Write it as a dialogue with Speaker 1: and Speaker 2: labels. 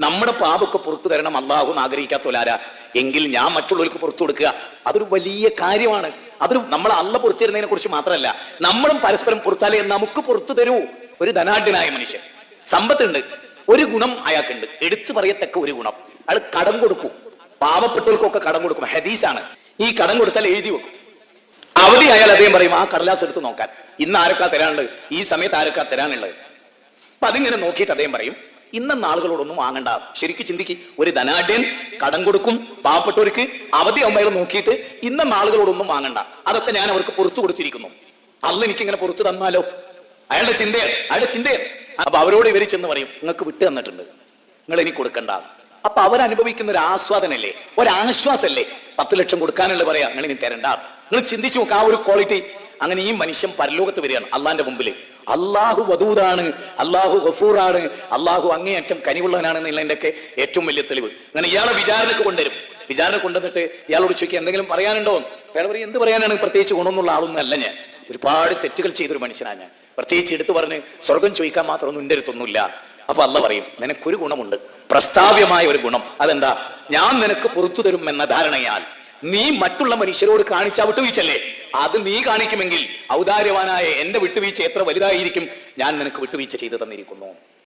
Speaker 1: നമ്മുടെ പാപൊക്കെ പുറത്തു തരണം അള്ളാഹു ആഗ്രഹിക്കാത്തോലാരാ എങ്കിൽ ഞാൻ മറ്റുള്ളവർക്ക് പുറത്തു കൊടുക്കുക. അതൊരു വലിയ കാര്യമാണ്. അതൊരു നമ്മൾ അല്ല പുറത്തു തരുന്നതിനെ കുറിച്ച് മാത്രമല്ല. നമ്മളും പരസ്പരം പുറത്താലേ നമുക്ക് പുറത്തു തരൂ. ഒരു ധനാഢ്യനായ മനുഷ്യൻ. സമ്പത്തുണ്ട്. ഒരു ഗുണം അയാൾക്കുണ്ട്. എടുത്തു പറയത്തക്ക ഒരു ഗുണം. അയാൾ കടം കൊടുക്കും. പാവപ്പെട്ടവർക്കൊക്കെ കടം കൊടുക്കും. ഹദീസാണ്. ഈ കടം കൊടുത്താൽ എഴുതി വെക്കും. അവധി അയാൾ അദ്ദേഹം പറയും ആ കടലാസ് എടുത്ത് നോക്കാൻ. ഇന്ന് ആരൊക്കെ തരാനുള്ളത്? ഈ സമയത്ത് ആരൊക്കെ തരാനുള്ളത്? അപ്പൊ അതിങ്ങനെ നോക്കിയിട്ട് അദ്ദേഹം പറയും ഇന്ന ആളുകളോടൊന്നും വാങ്ങണ്ട. ശരിക്കും ചിന്തിക്ക്. ഒരു ധനാഢ്യൻ കടം കൊടുക്കും പാവപ്പെട്ടവർക്ക് അവധി അമ്മയെ നോക്കിയിട്ട് ഇന്ന ആളുകളോടൊന്നും വാങ്ങണ്ട. അതൊക്കെ ഞാൻ അവർക്ക് പുറത്തു കൊടുത്തിരിക്കുന്നു. അല്ല എനിക്ക് ഇങ്ങനെ പുറത്തു തന്നാലോ? അയാളുടെ ചിന്തയാണ് അയാളുടെ ചിന്തയാണ്. അപ്പൊ അവരോട് ഇവർ ചെന്ന് പറയും നിങ്ങൾക്ക് വിട്ടു തന്നിട്ടുണ്ട്. നിങ്ങൾ ഇനി കൊടുക്കണ്ട. അപ്പൊ അവരനുഭവിക്കുന്ന ഒരു ആസ്വാദനല്ലേ? ഒരാശ്വാസല്ലേ? പത്ത് ലക്ഷം കൊടുക്കാനുള്ള പറയാ നിങ്ങൾ ഇനി തരണ്ട. നിങ്ങൾ ചിന്തിച്ചു നോക്ക് ആ ഒരു ക്വാളിറ്റി അങ്ങനെ ഈ മനുഷ്യൻ പരലോകത്ത് വരികയാണ് അള്ളാന്റെ മുമ്പിൽ അള്ളാഹു വധൂതാണ് അള്ളാഹു ഗഫൂറാണ് അള്ളാഹു അങ്ങേയറ്റം കനിവുള്ളവനാണ് എന്നുള്ളതിന്റെ ഒക്കെ ഏറ്റവും വലിയ തെളിവ്. അങ്ങനെ ഇയാളെ വിചാരണക്ക് കൊണ്ടുവരും. വിചാരണ കൊണ്ടുവന്നിട്ട് ഇയാളോട് ചോദിക്കുക എന്തെങ്കിലും പറയാനുണ്ടോ? അയാൾ പറയും എന്ത് പറയാനാണ് പ്രത്യേകിച്ച് ഗുണമൊന്നുള്ള ആളൊന്നും അല്ല ഞാൻ. ഒരുപാട് തെറ്റുകൾ ചെയ്തൊരു മനുഷ്യനാണ് ഞാൻ. പ്രത്യേകിച്ച് എടുത്തു പറഞ്ഞ് സ്വർഗം ചോദിക്കാൻ മാത്രമൊന്നും എന്റെ അടുത്തൊന്നുമില്ല. അപ്പൊ അല്ല പറയും നിനക്കൊരു ഗുണമുണ്ട്. പ്രസ്താവ്യമായ ഒരു ഗുണം. അതെന്താ? ഞാൻ നിനക്ക് പുറത്തു തരും എന്ന ധാരണയാൽ നീ മറ്റുള്ള മനുഷ്യരോട് കാണിച്ച വിട്ടുവീഴ്ചല്ലേ അത് നീ കാണിക്കുമെങ്കിൽ ഔദാര്യവാനായ എന്റെ വിട്ടുവീഴ്ച എത്ര വലുതായിരിക്കും? ഞാൻ നിനക്ക് വിട്ടുവീഴ്ച ചെയ്തു തന്നിരിക്കുന്നു.